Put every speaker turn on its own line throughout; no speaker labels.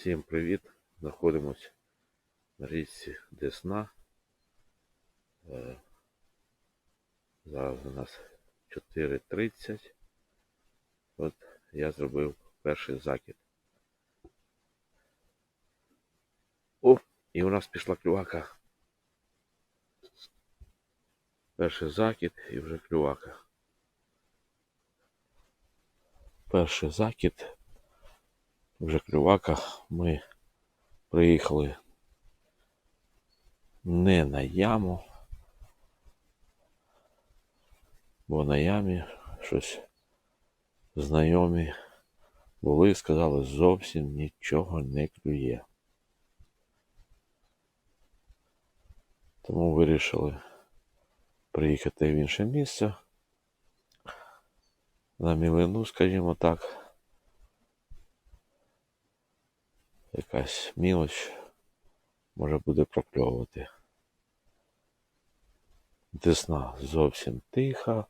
Всім привіт! Знаходимось на річці Десна. Е, Зараз у нас 4.30. От я зробив перший закид. О, і у нас пішла клювака. Перший закид і вже клювака. Перший закид вже клювака. Ми приїхали не на яму, бо на ямі щось знайомі були і сказали, зовсім нічого не клює. Тому вирішили приїхати в інше місце. На мілину, скажімо так. Якась мілоч може буде прокльовувати. Десна зовсім тиха,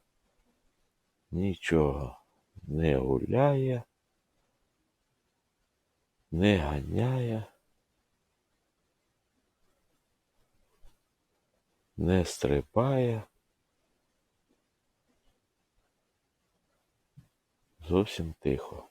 нічого не гуляє, не ганяє, не стрибає. Зовсім тихо.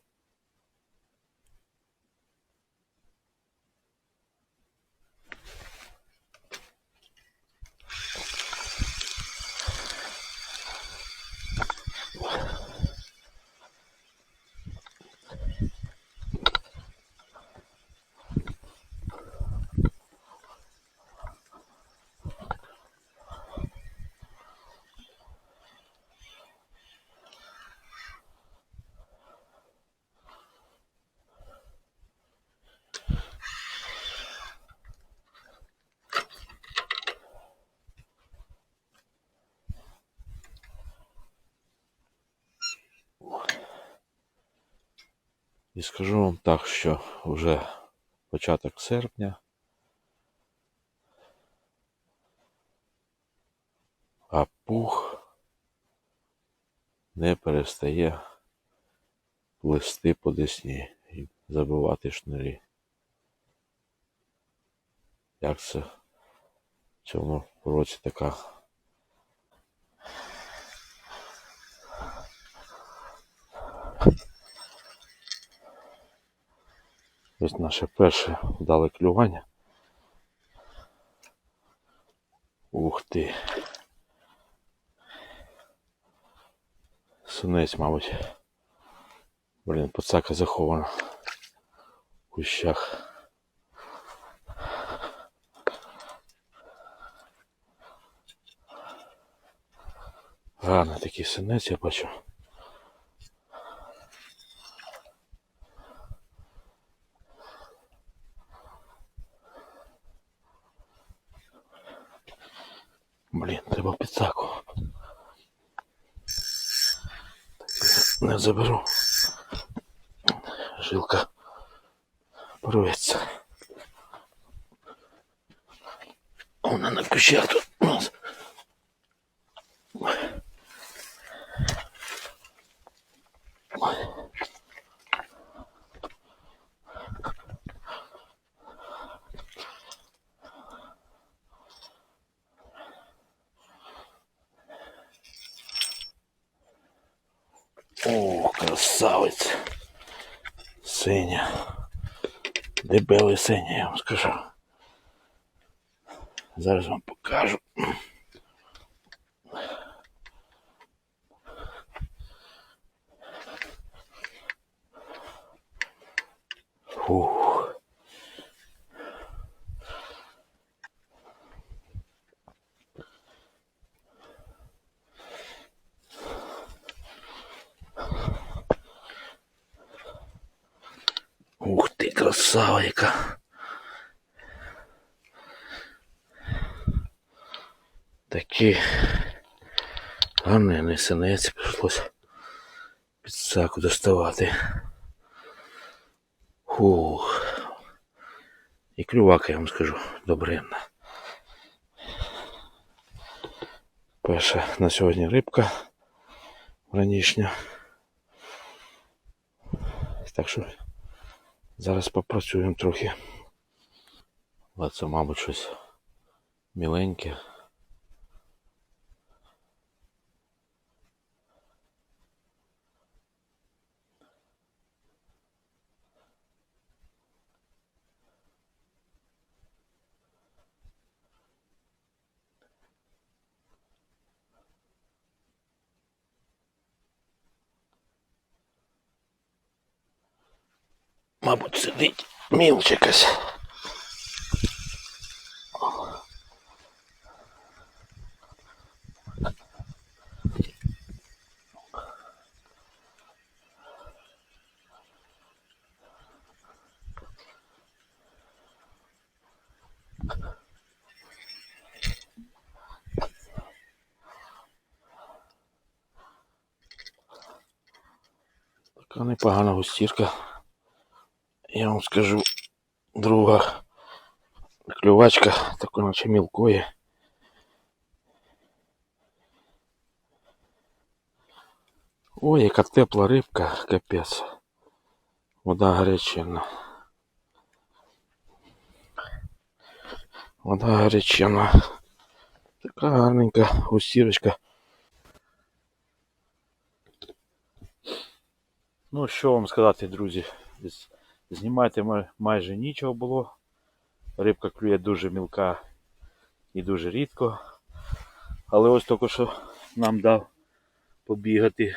І скажу вам так, що вже початок серпня. А пух не перестає плисти по десні і забивати шнурі. Як це в цьому році така Ось наше перше вдале клювання. Ух ти. Сунець, мабуть. Блін, пацака захована в кущах. Гарний такий синець я бачу. Блін, треба підсаку. Не заберу. Жилка порветься. Вона на кущах тут у нас. О, красавець. Синя. Дебелий синя, я вам скажу. Зараз вам покажу. Фух. Красава. Такий гарний синець прийшлось під саку доставати. Фух. І клювака, я вам скажу, добринна. Перша на сьогодні рибка ранішня. Так що Зараз попрацюємо трохи. Але це, мабуть, щось міленьке. Мабуть, сидить мілч якась. Непогана густірка. Я вам скажу, друга клювачка, таку наче мілкої. Ой, яка тепла рибка, капець. Вода гарячена. Вода гарячена. Така гарненька густірочка. Ну, що вам сказати, друзі? З- Знімати майже нічого було. Рибка клює дуже мілка і дуже рідко. Але ось тільки що нам дав побігати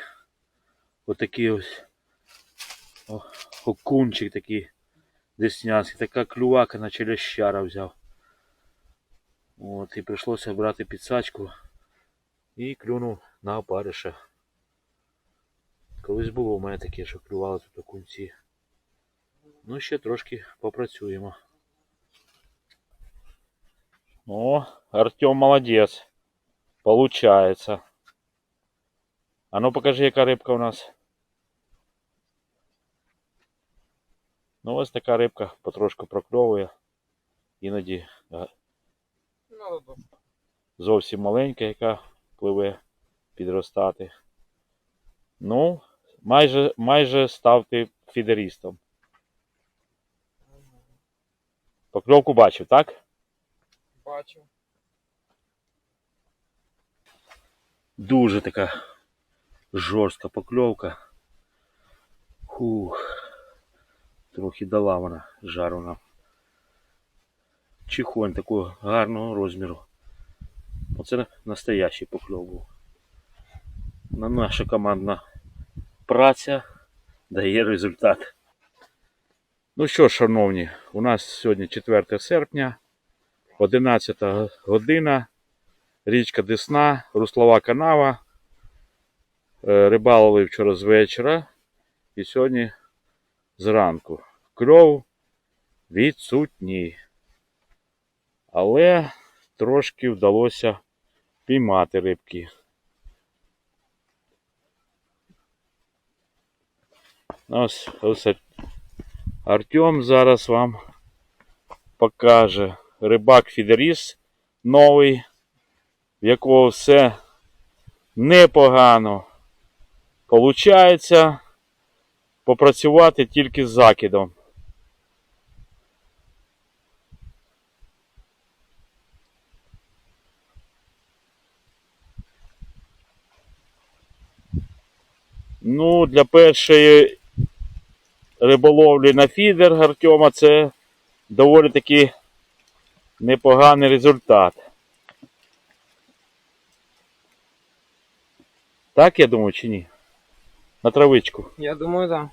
отакий ось окунчик такий деснянський. Така клювака на лящара взяв. От, і прийшлося брати підсачку і клюнув на опариша. Колись було у мене таке, що клювали тут окунці. Ну, ще трошки попрацюємо. О, Артем молодец. Получается. А ну покажи, яка рибка у нас. Ну, ось така рибка потрошку прокльовує. Іноді а,
Ну, да.
зовсім маленька, яка пливе підростати. Ну, майже, майже став ти фідерістом. Покльовку бачив, так?
бачив.
Дуже така жорстка покльовка. Фух. Трохи дала вона жару нам. Чихонь такого гарного розміру. Оце настоящий покльов був. На наша командна праця дає результат. Ну що шановні, у нас сьогодні 4 серпня, 11 година, річка Десна, Руслова канава. Е, Рибалили вчора з вечора і сьогодні зранку. Кльов відсутній. Але трошки вдалося піймати рибки. Ось, ось Артем зараз вам покаже рибак Фідеріс новий, в якого все непогано получається попрацювати тільки з закидом. Ну, для першої риболовлі на фідер Артема це доволі таки непоганий результат. Так, я думаю, чи ні? На травичку.
Я думаю, да.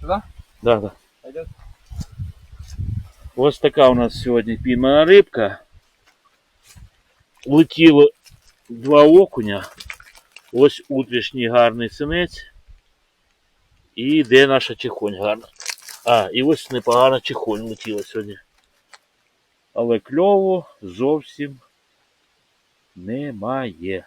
Да?
Да, да.
Пойдет?
Ось така у нас сьогодні піймана рибка. Летіло два окуня. Ось утрішній гарний синець. І де наша чехонь гарна. А, і ось непогана чехонь летіла сьогодні. Але кльову зовсім немає.